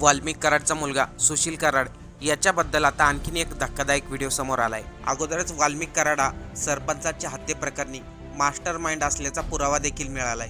वाल्मिक कराडचा मुलगा सुशील कराड याच्याबद्दल आता आणखीन एक धक्कादायक व्हिडिओ समोर आलाय. अगोदरच वाल्मिक कराड हा सरपंचाच्या हत्येप्रकरणी मास्टर माइंड असल्याचा पुरावा देखील मिळालाय.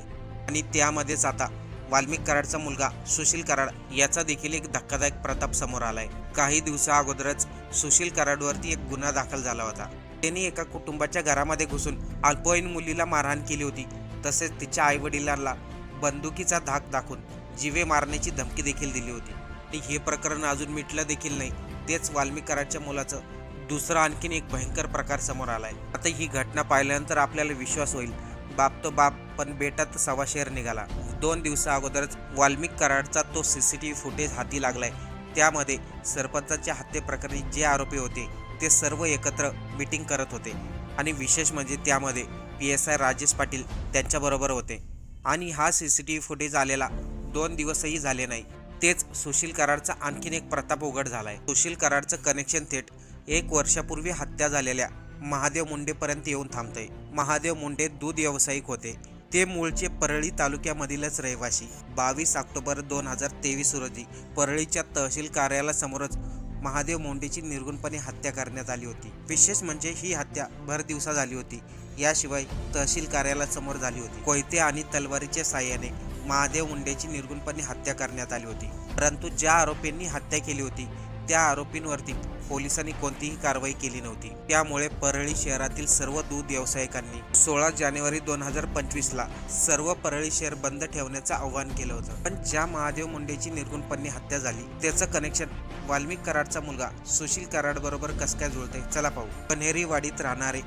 आणि त्यामध्येच आता वाल्मिक कराडचा मुलगा सुशील कराड याचा देखील एक धक्कादायक प्रताप समोर आलाय. काही दिवसा अगोदरच सुशील कराडवरती एक गुन्हा दाखल झाला होता. त्यांनी एका कुटुंबाच्या घरामध्ये घुसून अल्पवयीन मुलीला मारहाण केली होती. तसेच तिच्या आईवडिलांना बंदुकीचा धाक दाखवून जीवे मारण्याची धमकी देखील दिली होती. आणि हे प्रकरण अजून मिटलं देखील नाही. तेच वाल्मिकराच्या मुलाचं दुसरा आणखीन एक भयंकर प्रकार समोर आलाय. आता ही घटना पाहिल्यानंतर आपल्याला विश्वास होईल. बाप तो बाप पण बेटात सवा शेर निघाला. दोन दिवसा अगोदरच वाल्मिक कराडचा तो सीसीटीव्ही फुटेज हाती लागलाय. त्यामध्ये सरपंचाच्या हत्येप्रकरणी जे आरोपी होते ते सर्व एकत्र मीटिंग करत होते. आणि विशेष म्हणजे त्यामध्ये P S I Rajesh Patil त्यांच्याबरोबर होते. आणि हा C C T V footage आलेला दोन दिवसही झाले नाही. तेच सुशील कराडचा आणखीन एक प्रताप उघड झालाय. सुशील कराडचं कनेक्शन थेट एक वर्षापूर्वी हत्या झालेल्या महादेव मुंडेपर्यंत येऊन थांबतंय. महादेव मुंडे दूध व्यावसायिक होते. ते मूळचे परळी तालुक्यामधीलच रहिवासी. बावीस ऑक्टोबर दोन हजार तेवीस रोजी परळीच्या तहसील कार्यालयासमोरच महादेव मुंडेची निर्गुणपणे हत्या करण्यात आली होती. विशेष म्हणजे ही हत्या भर दिवसा झाली होती. याशिवाय तहसील कार्यालयासमोर झाली होती. कोयते आणि तलवारीच्या साह्याने महादेव मुंडेची निर्गुणपणे हत्या करण्यात आली होती. परंतु ज्या आरोपींनी हत्या केली होती त्या आरोपींवरती पोलिसांनी कोणतीही कारवाई केली नव्हती. त्यामुळे परळी शहरातील सर्व दूध व्यावसायिकांनी सोळा जानेवारी दोन हजार पंचवीसला सर्व परळी शहर बंद ठेवण्याचं आवाहन केलं होतं. पण ज्या महादेव मुंडेची निर्गुणपणे हत्या झाली त्याचं कनेक्शन वाल्मिक कराडचा मुलगा सुशील कराड बरोबर कस काय जुळते चला पाहू. कन्हेरीवाडीत राहणारे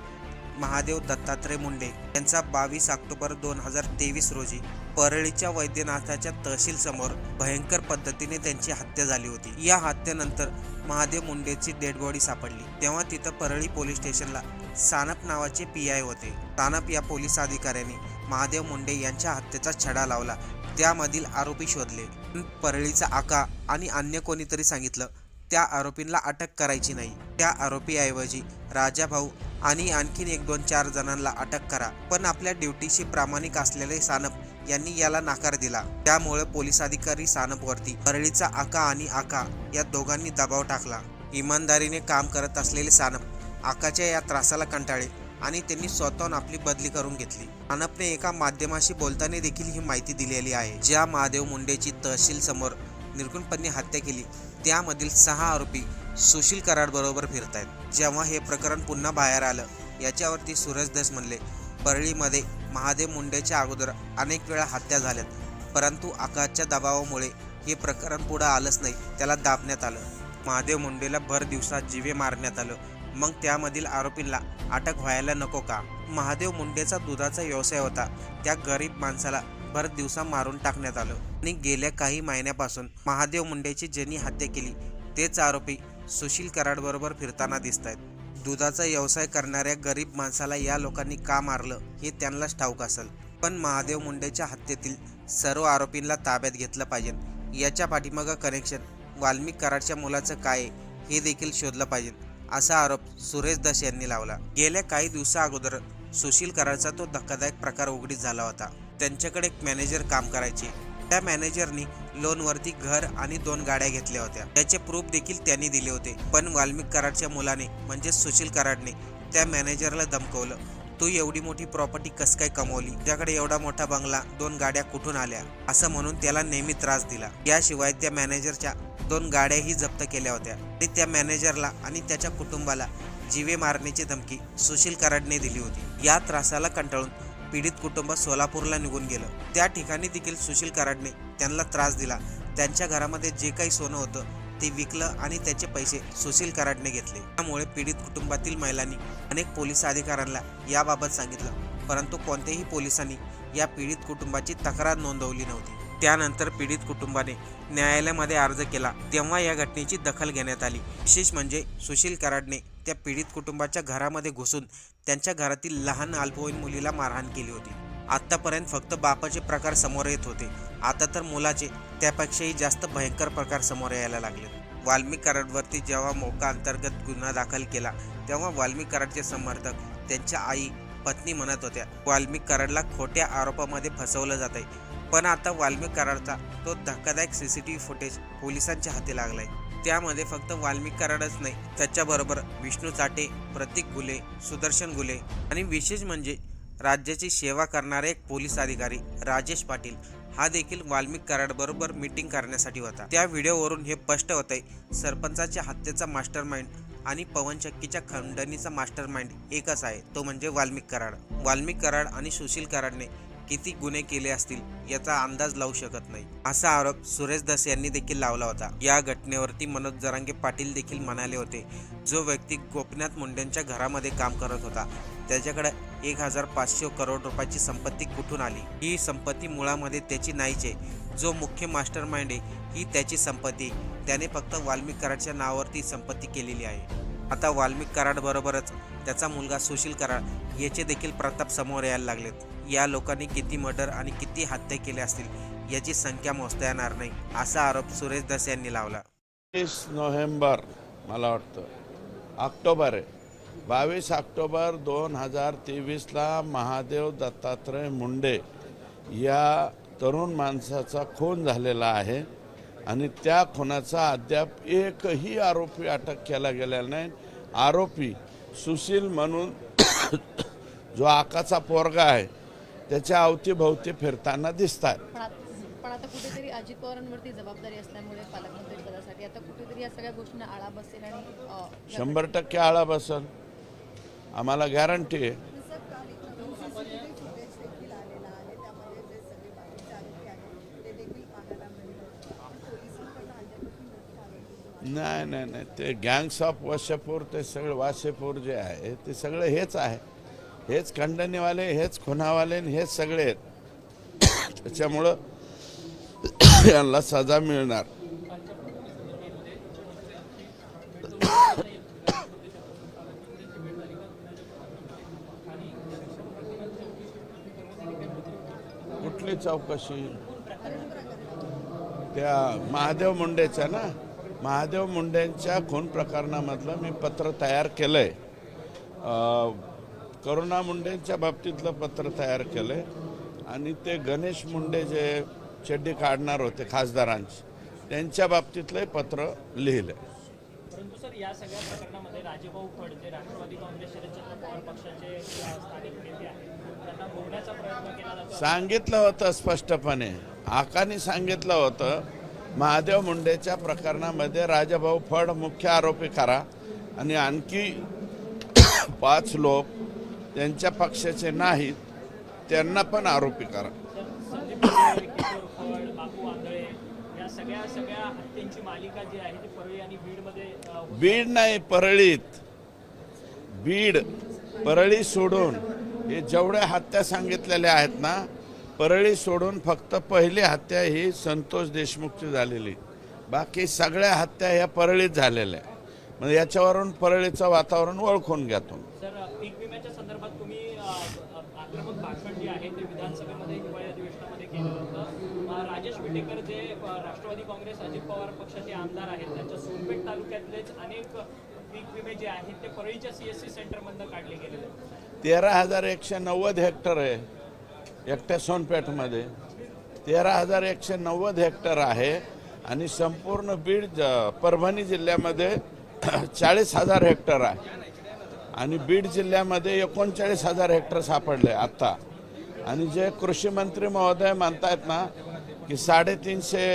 महादेव दत्तात्रय मुंडे यांचा बावीस ऑक्टोबर दोन हजार तेवीस रोजी परळीच्या वैद्यनाथाच्या तहसील समोर भयंकर पद्धतीने त्यांची हत्या झाली होती. या हत्येनंतर महादेव मुंडेची डेड बॉडी सापडली. तेव्हा तिथं परळी पोलीस स्टेशनला सानप नावाचे पी आय होते. सानप या पोलीस अधिकाऱ्यांनी महादेव मुंडे यांच्या हत्येचा छडा लावला. त्यामधील आरोपी शोधले. परळीचा आका आणि अन्य कोणीतरी सांगितलं त्या आरोपींना अटक करायची नाही. त्या आरोपीऐवजी राजाभाऊ आणि आणखीन एक दोन चार जणांना अटक करा. पण आपल्या ड्युटीशी प्रामाणिक असलेले सानप यांनी याला नकार दिला. त्यामुळे पोलीस अधिकारी सानपवरती परळीचा आका आणि आका या दोघांनी दबाव टाकला. इमानदारीने काम करत असलेले सानप आकाच्या या त्रासाला कंटाळे आणि त्यांनी स्वतःहून आपली बदली करून घेतली. सानपने एका माध्यमाशी बोलताना देखील ही माहिती दिलेली आहे. ज्या महादेव मुंडेची तहसील समोर निर्गुणपणे हत्या केली त्यामधील सहा आरोपी सुशील कराड बरोबर फिरतायत. जेव्हा हे प्रकरण पुन्हा बाहेर आलं याच्यावरती सूरज दस म्हणले परळीमध्ये महादेव मुंडेच्या अगोदर अनेक वेळा हत्या झाल्यात. परंतु आकाशच्या दबावामुळे हे प्रकरण पुढं आलंच नाही त्याला दाबण्यात आलं. महादेव मुंडेला भर दिवसात जीवे मारण्यात आलं. मग त्यामधील आरोपींना अटक व्हायला नको का? महादेव मुंडेचा दुधाचा व्यवसाय होता. त्या गरीब माणसाला भर दिवसा मारून टाकण्यात आलं. आणि गेल्या काही महिन्यापासून महादेव मुंडेची ज्यांनी हत्या केली तेच आरोपी सुशील कराड बरोबर फिरताना दिसत आहेत दुधाचा व्यवसाय करणाऱ्या गरीब माणसाला या लोकांनी का मारलं हे त्यांनाच ठाऊक असेल. पण महादेव मुंडेच्या हत्येतील सर्व आरोपींना ताब्यात घेतलं पाहिजे. याच्या पाठीमागं कनेक्शन वाल्मिक कराडच्या मुलाचं काय हे देखील शोधलं पाहिजे असा आरोप सुरेश दस यांनी लावला. गेल्या काही दिवसा अगोदर सुशील कराडचा तो धक्कादायक प्रकार उघडीस झाला होता. त्यांच्याकडे एक मॅनेजर काम करायचे. त्या मॅनेजरनी लोनवरती घर आणि दोन गाड्या घेतल्या होत्या. त्याचे प्रूफ देखील त्यांनी दिले होते. पण वाल्मिक कराडच्या मुलाने म्हणजे सुशील कराडने त्या मॅनेजरला धमकवलं. तू एवढी मोठी प्रॉपर्टी कस काय कमवली? तुझ्याकडे एवढा मोठा बंगला दोन गाड्या कुठून आल्या? असं म्हणून त्याला नेहमी त्रास दिला. याशिवाय त्या मॅनेजरच्या दोन गाड्याही जप्त केल्या होत्या. आणि त्या मॅनेजरला आणि त्याच्या कुटुंबाला जीवे मारण्याची धमकी सुशील कराडने दिली होती. या त्रासाला कंटाळून पीडित कुटुंब सोलापूरला निघून गेलं. त्या ठिकाणी देखील सुशील कराडने त्यांना त्रास दिला. त्यांच्या घरामध्ये जे काही सोनं होतं ते विकलं आणि त्याचे पैसे सुशील कराडने घेतले. त्यामुळे पीडित कुटुंबातील महिलांनी अनेक पोलीस अधिकाऱ्यांना याबाबत सांगितलं. परंतु कोणत्याही पोलिसांनी या पीडित कुटुंबाची तक्रार नोंदवली नव्हती. त्यानंतर पीडित कुटुंबाने न्यायालयामध्ये अर्ज केला. तेव्हा या घटनेची दखल घेण्यात आली. विशेष म्हणजे सुशील कराडने त्या पीडित कुटुंबाच्या घरामध्ये घुसून त्यांच्या घरातील लहान अल्पवयीन मुलीला मारहाण केली होती. आत्तापर्यंत फक्त बापाचे प्रकार समोर येत होते. आता तर मुलाचे त्यापेक्षाही जास्त भयंकर प्रकार समोर यायला लागले. वाल्मिक कराडवरती जेव्हा मोका अंतर्गत गुन्हा दाखल केला तेव्हा वाल्मिक कराडचे समर्थक त्यांच्या आई पत्नी म्हणत होत्या वाल्मिक कराडला खोट्या आरोपामध्ये फसवलं जात आहे पण आता वाल्मिक कराडचा तो धक्कादायक C C T V footage पोलिसांच्या हाती लागलाय. त्यामध्ये फक्त वाल्मिक कराडच नाही त्याच्याबरोबर विष्णू चाटे प्रतीक गुले सुदर्शन गुले आणि विशेष म्हणजे राज्याची सेवा करणारे एक पोलीस अधिकारी राजेश पाटील हा देखील वाल्मिक कराड बरोबर मीटिंग करण्यासाठी होता. त्या व्हिडिओवरून हे स्पष्ट होतंय सरपंचाच्या हत्येचा मास्टर माइंड आणि पवन चक्कीच्या खंडणीचा मास्टर माइंड एकच आहे तो म्हणजे वाल्मिक कराड. वाल्मिक कराड आणि सुशील कराडने किती गुन्हे केले असतील याचा अंदाज लावू शकत नाही. असा आरोप सुरेश दस यांनी देखील लावला होता. या घटनेवरती मनोज जरांगे पाटील देखील म्हणाले होते जो व्यक्ती गोपीनाथ मुंडेंच्या घरामध्ये काम करत होता त्याच्याकडे एक हजार पाचशे करोड रुपयाची संपत्ती कुठून आली? ही संपत्ती मुळामध्ये त्याची नाहीच आहे. जो मुख्य मास्टर माइंड आहे ही त्याची संपत्ती त्याने फक्त वाल्मिक कराडच्या नावावरती संपत्ती केलेली आहे. आता वाल्मिक कराड बरोबरच त्याचा मुलगा सुशील कराड याचे देखील प्रताप समोर यायला लागलेत. या लोकांनी किती मर्डर आणि किती हत्या केल्या असतील याची संख्या मोजता येणार नाही असा आरोप सुरेश दस यांनी लावला. तीस नोव्हेंबर मला वाटतं. ऑक्टोबर आहे. बावीस ऑक्टोबर दोन हजार तेवीसला महादेव दत्तात्रय मुंडे या तरुण माणसाचा खून झालेला आहे आणि त्या खुनाचा अद्याप एकही आरोपी अटक केला गेलेला नाही. आरोपी सुशील म्हणून जो आकाचा पोरगा आहे त्याच्या अवतीभोवती फिरताना दिसतात. पण आत- कुठेतरी अजित पवारांवरती जबाबदारी असल्यामुळे पालकमंत्री पदासाठी आता कुठेतरी या सगळ्या गोष्टींना आळा बसेल आणि शंभर टक्के आळा बसल आम्हाला गॅरंटी आहे. नाही नाही नाही. ते गँग्स ऑफ वशपूर ते सगळं वाशेपूर जे आहे ते सगळं हेच आहे. हेच खंडणीवाले हेच खुनावाले आणि हेच सगळे आहेत. त्याच्यामुळं यांना सजा मिळणार. कुठली चौकशी? त्या महादेव मुंडेच्या ना? महादेव मुंडेंच्या खून प्रकरणामधलं मी पत्र तयार केलंय. करुणा मुंडेंच्या बाबतीतलं पत्र तयार केलंय आणि ते गणेश मुंडे जे चड्डी काढणार होते खासदारांची त्यांच्या बाबतीतलं पत्र लिहिलंय. परंतु सर या सगळ्या प्रकरणामध्ये राजेभाऊ फड जे राष्ट्रवादी काँग्रेस शरदचंद्र पवार पक्षाचे स्थानिक नेते आहेत. त्यांना बोलण्याचा प्रयत्न केला जातो. सांगितलं होतं स्पष्टपणे. आकानी सांगितलं होतं महादेव मुंडेच्या प्रकरणामध्ये राजाभाऊ फड मुख्य आरोपी करा आणि आणखी पाच लोक त्यांच्या पक्षाचे नाहीत त्यांना पण आरोपी करा. तर संदीप मुंडे, किशोर फड बापू आंधळे या सगळ्या सगळ्या हत्यांची मालिका जी आहे ती परळी आणि बीडमध्ये अ, होती. बीड नाही परळीत. बीड परळी सोडून हे जेवढ्या हत्या सांगितलेल्या आहेत ना परळी सोडून फक्त पहिली हत्या ही संतोष देशमुखची झालेली. बाकी सगळ्या हत्या ह्या परळीत झालेल्या. म्हणजे याच्यावरून परळीचं वातावरण ओळखून घ्या तुम्ही सर अ, पीक विम्याच्या संदर्भात तुम्ही अ, अ, आक्रमक भाषण जे आहे ते विधानसभेमध्ये हिवाळी अधिवेशनामध्ये केलं आंबेडकर जे राष्ट्रवादी काँग्रेस अजित पवार पक्षाचे आमदार आहेत त्यांच्या सोनपेठ तालुक्यातलेच अनेक पीक विमे जे आहेत ते परळीच्या सीएससी सेंटरमधनं काढले गेलेले तेरा हजार एकशे नव्वद हेक्टर आहे एकट्या सोनपेठमध्ये. तेरा हजार एकशे नव्वद हेक्टर आहे आणि संपूर्ण बीड परभणी जिल्ह्यामध्ये चाळीस हजार हेक्टर आहे. आणि बीड जिल्ह्यामध्ये एकोणचाळीस हजार हेक्टर सापडले आत्ता आणि जे कृषी मंत्री महोदय म्हणतायत ना की साडेतीनशे